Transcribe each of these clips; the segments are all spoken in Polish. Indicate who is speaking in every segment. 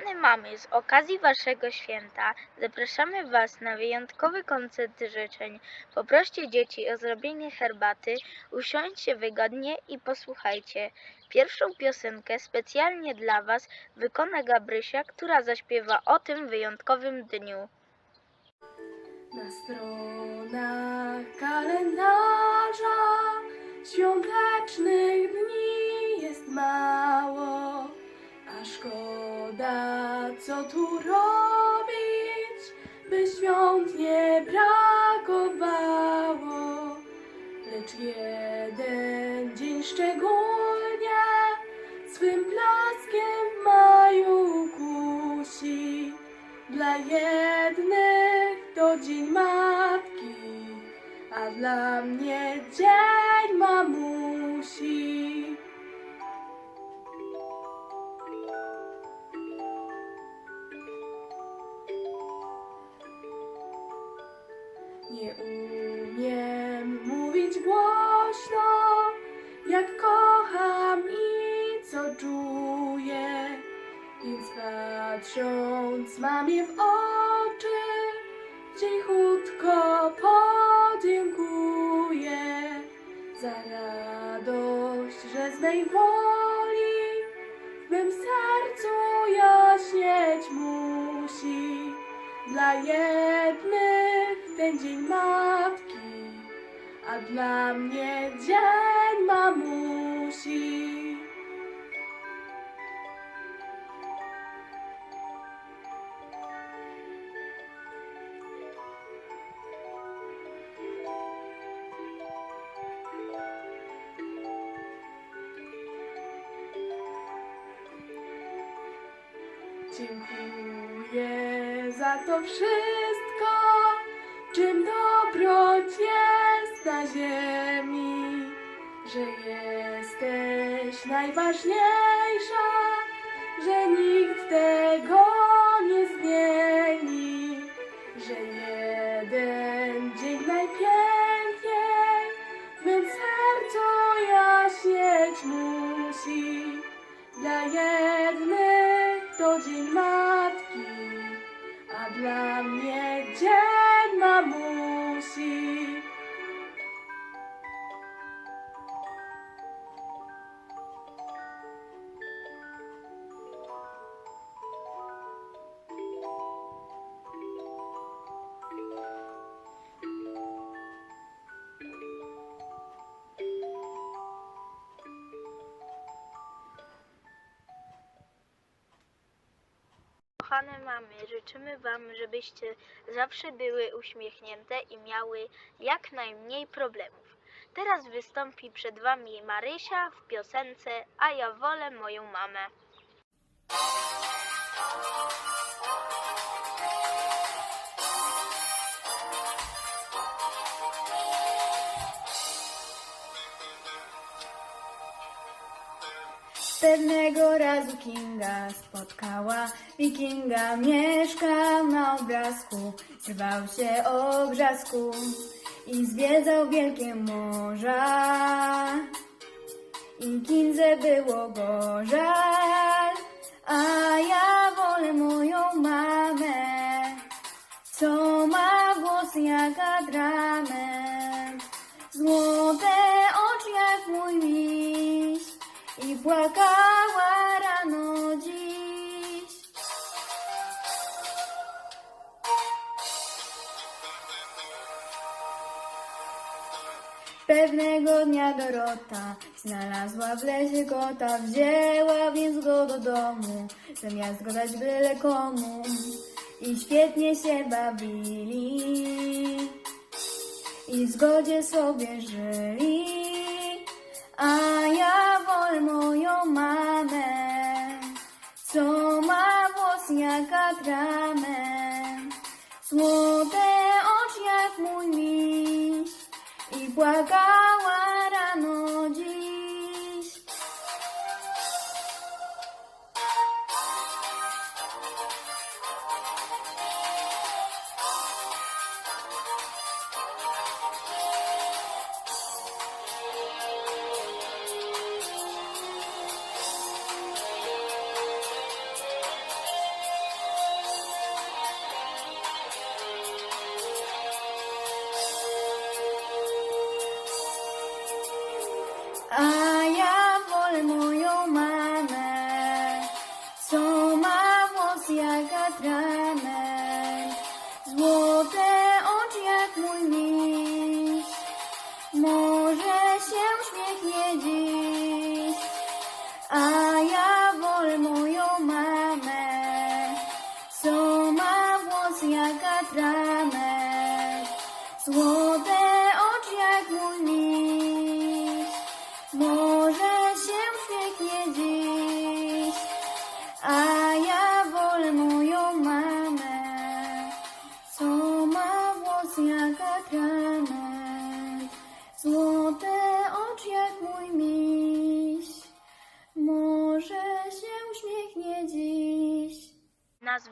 Speaker 1: Kochane mamy, z okazji Waszego święta zapraszamy Was na wyjątkowy koncert życzeń. Poproście dzieci o zrobienie herbaty, usiądźcie wygodnie i posłuchajcie. Pierwszą piosenkę specjalnie dla Was wykona Gabrysia, która zaśpiewa o tym wyjątkowym dniu.
Speaker 2: Na stronach co tu robić, by świąt nie brakowało. Lecz jeden dzień szczególnie swym blaskiem w maju kusi. Dla jednych to dzień matki, a dla mnie dzień mamusi. Kocham i co czuję. Więc patrząc mamie w oczy, cichutko podziękuję za radość, że z mej woli w mym sercu jaśnieć musi. Dla jednych ten dzień matki, a dla mnie dzień mamusi. Dziękuję za to wszystko, czym dobroć jest na ziemi, że jesteś najważniejsza, że nikt
Speaker 1: Kochane mamy, życzymy Wam, żebyście zawsze były uśmiechnięte i miały jak najmniej problemów. Teraz wystąpi przed Wami Marysia w piosence A ja wolę moją mamę.
Speaker 3: Pewnego razu Kinga spotkała Wikinga, mieszkał na obrazku, zrywał się o brzasku i zwiedzał wielkie morza. I Kindze było gorzej, a ja Pewnego dnia Dorota znalazła w lesie kota, wzięła więc go do domu, zamiast go dać byle komu. I świetnie się bawili, i w zgodzie sobie żyli. A ja wolę moją mamę, co ma włos jak atrament, i
Speaker 4: Asiaga
Speaker 3: Drama.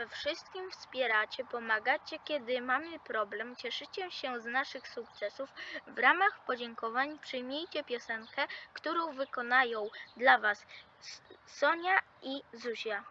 Speaker 3: We wszystkim wspieracie, pomagacie, kiedy mamy problem, cieszycie się z naszych sukcesów. W ramach podziękowań przyjmijcie piosenkę, którą wykonają dla Was Sonia i Zuzia.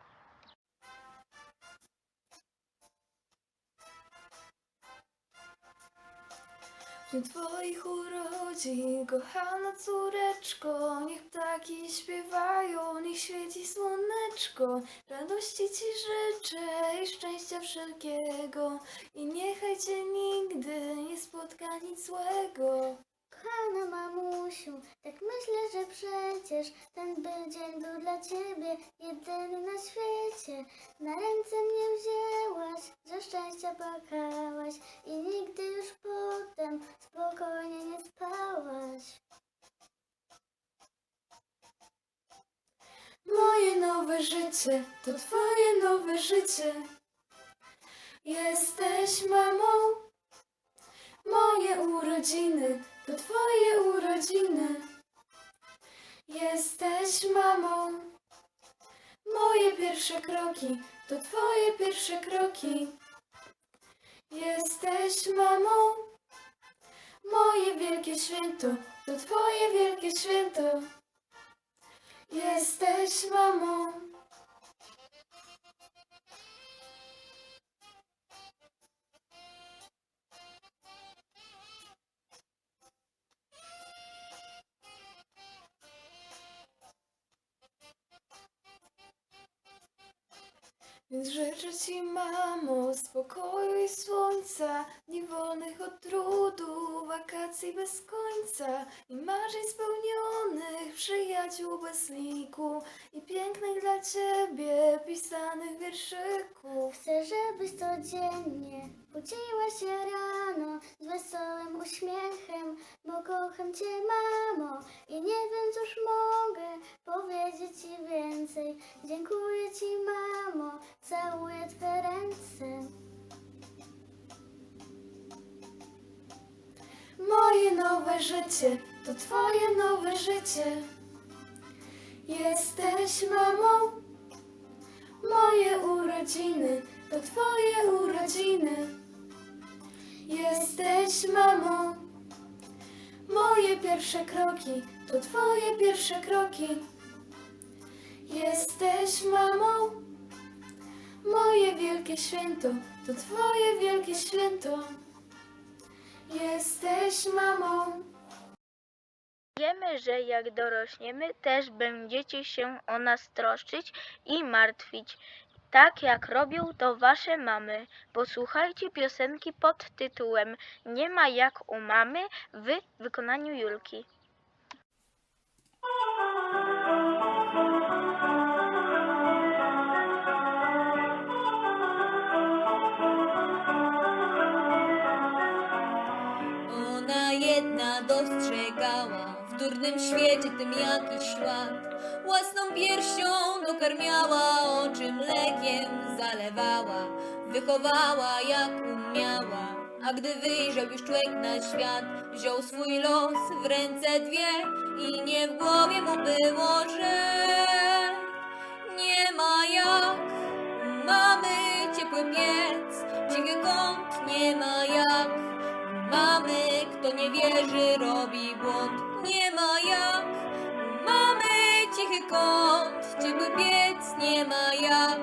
Speaker 5: Dzień Twoich urodzin, kochana córeczko, niech ptaki śpiewają, niech świeci słoneczko. Radości Ci życzę i szczęścia wszelkiego i niechaj Cię nigdy nie spotka nic złego.
Speaker 6: Kochana mamusiu, tak myślę, że przecież ten był dzień był dla ciebie jedyny na świecie. Na ręce mnie wzięłaś, ze szczęścia płakałaś i nigdy już potem spokojnie nie spałaś.
Speaker 5: Moje nowe życie to Twoje nowe życie. Jesteś mamą. Moje urodziny to Twoje urodziny. Jesteś mamą. Moje pierwsze kroki to Twoje pierwsze kroki. Jesteś mamą. Moje wielkie święto to Twoje wielkie święto. Jesteś mamą. Więc życzę Ci, mamo, spokoju i słońca, dni wolnych od trudu, wakacji bez końca i marzeń spełnionych, przyjaciół bez liku i pięknych dla Ciebie pisanych wierszyków.
Speaker 6: Chcę, żebyś codziennie budziła się rano z wesołym uśmiechem, bo kocham Cię, mamo, i nie wiem, cóż mogę powiedzieć
Speaker 5: nowe życie to Twoje nowe życie. Jesteś mamą. Moje urodziny to Twoje urodziny. Jesteś mamą. Moje pierwsze kroki to Twoje pierwsze kroki. Jesteś mamą. Moje wielkie święto to Twoje wielkie święto. Jesteś mamą.
Speaker 3: Wiemy, że jak dorośniemy, też będziecie się o nas troszczyć i martwić, tak jak robią to wasze mamy. Posłuchajcie piosenki pod tytułem Nie ma jak u mamy w wykonaniu Julki.
Speaker 7: Dostrzegała w durnym świecie tym jakiś ślad. Własną piersią dokarmiała, oczy mlekiem zalewała, wychowała jak umiała. A gdy wyjrzał już człowiek na świat, wziął swój los w ręce dwie i nie w głowie mu było, że nie ma jak mamy ciepły piec, cichy kąt, nie ma jak Mamy, kto nie wierzy, robi błąd. Kąt, ciepły piec. Nie ma jak.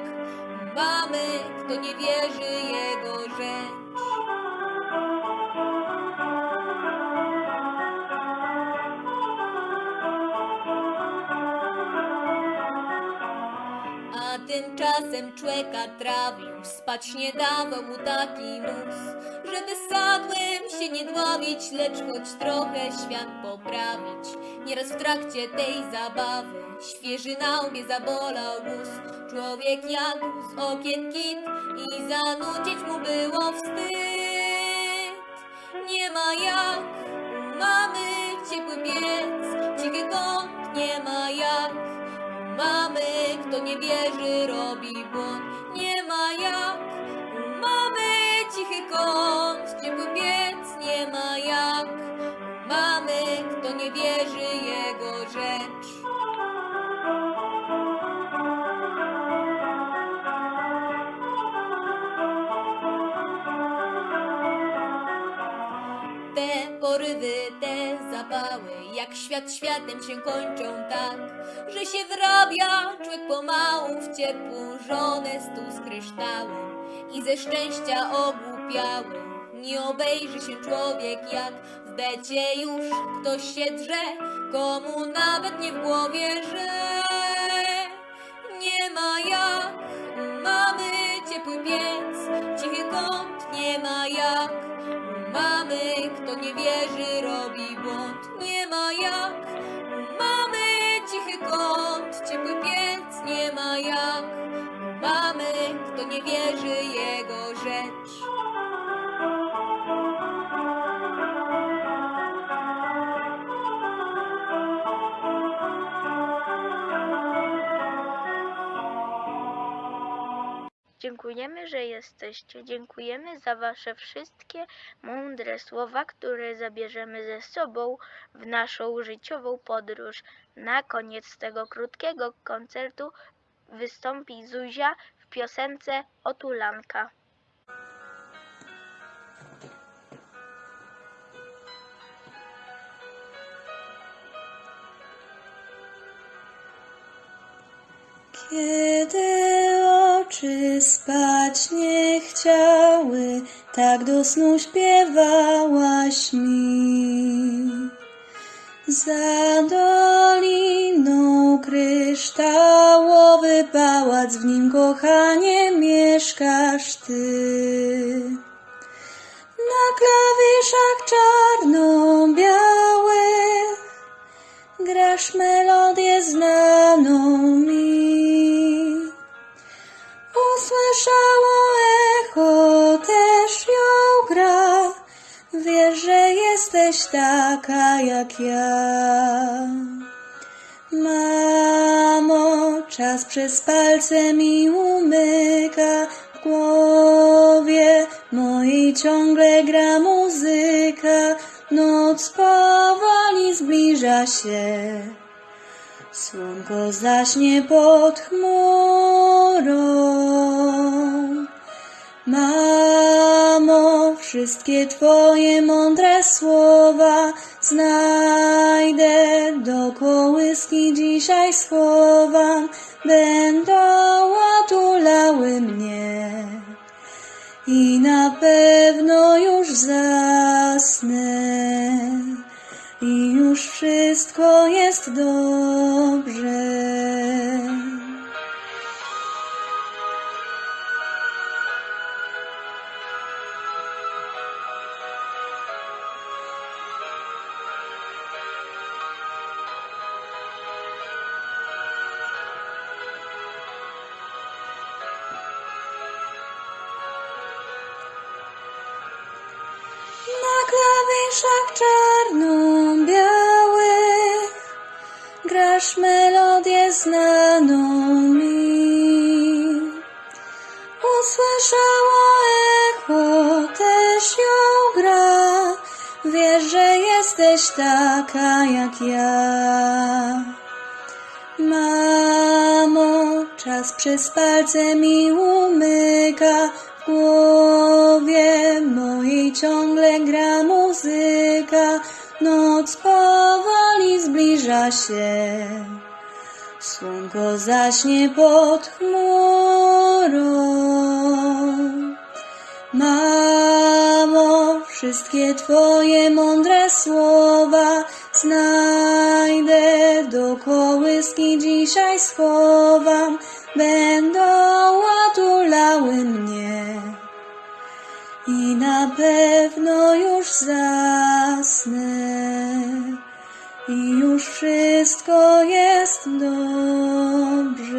Speaker 7: Mamy, kto nie wierzy, jego rzecz. Tymczasem człeka trawił, spać nie dawał mu taki mus, że wysadłem się bawić, lecz choć trochę świat poprawić. Nieraz w trakcie tej zabawy świeży na łbie zabolał guz. Człowiek jadł z okien kit i zanudzić mu było wstyd. Nie ma jak mamy ciepły piec, kto nie wierzy robi błąd. Nie ma jak mamy cichy kąt, świat światem się kończą tak, że się wrabia człowiek pomału w ciepłą żonę stół z kryształem i ze szczęścia ogłupiały. Nie obejrzy się człowiek jak w becie już ktoś się drze, komu nawet nie w głowie, że nie ma jak mamy ciepły piec, cichy kąt, nie ma jak mamy, kto nie wierzy robi nie wierzy jego rzecz.
Speaker 1: Dziękujemy, że jesteście. Dziękujemy za Wasze wszystkie mądre słowa, które zabierzemy ze sobą w naszą życiową podróż. Na koniec tego krótkiego koncertu wystąpi Zuzia w piosence Otulanka.
Speaker 3: Kiedy oczy spać nie chciały, tak do snu śpiewałaś mi. Za doliną kryształowy pałac, w nim kochanie mieszkasz ty. Na klawiszach czarno-białych grasz melodię znaną mi. Usłyszało echo, też ją gra. Wiesz, że jesteś taka jak ja. Mamo, czas przez palce mi umyka. W głowie mojej ciągle gra muzyka. Noc powoli zbliża się. Słonko zaśnie pod chmurą. Mamo, wszystkie Twoje mądre słowa znajdę do dzisiaj schowam, będą otulały mnie i na pewno już zasnę i już wszystko jest dobrze. Klawiszach czarno-białych grasz melodię znaną mi. Usłyszało echo, też ją gra. Wiesz, że jesteś taka jak ja. Mamo, czas przez palce mi umyka, głowie mojej ciągle gra muzyka, noc powoli zbliża się, słonko zaśnie pod chmurą. Mamo, wszystkie Twoje mądre słowa znajdę do kołyski. Dzisiaj schowam, będą otulały mnie i na pewno już zasnę i już wszystko jest dobrze.